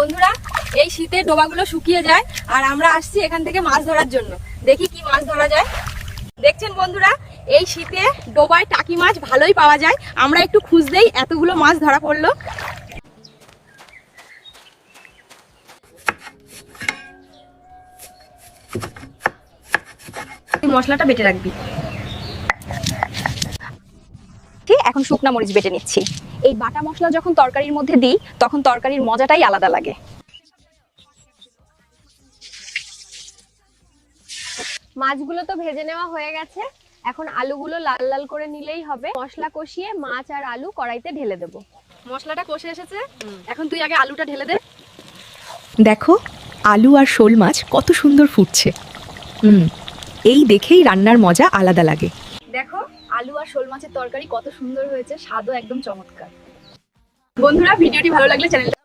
বন্ধুরা, এই শীতে ডোবাগুলো শুকিয়ে যায় আর আমরা আসছি এখান থেকে মাছ ধরার জন্য। দেখি কি মাছ ধরা যায়। দেখছেন বন্ধুরা, এই শীতে ডোবায় টাকি মাছ ভালোই পাওয়া যায়। আমরা একটু খুঁজতেই এতগুলো মাছ ধরা পড়ল। মশলাটা বেটে রাখবি। এখন শুকনা মরিচ বেটে নিচ্ছি। এই বাটা মশলা যখন তরকারির মধ্যে দিই তখন তরকারির মজাটাই আলাদা লাগে। মাছগুলো তো ভেজে নেওয়া হয়ে গেছে। এখন আলুগুলো লাল লাল করে নিলেই হবে। মশলা কষিয়ে মাছ আর আলু কড়াইতে ঢেলে দেবো। মশলাটা কষে এসেছে। এখন তুই আগে আলুটা ঢেলে দে। দেখো আলু আর শোল মাছ কত সুন্দর ফুটছে। হুম এই দেখেই রান্নার মজা আলাদা লাগে। দেখো, আলু আর শোল মাছের তরকারি কত সুন্দর হয়েছে, স্বাদও একদম চমৎকার। বন্ধুরা, ভিডিওটি ভালো লাগলে চ্যানেলটা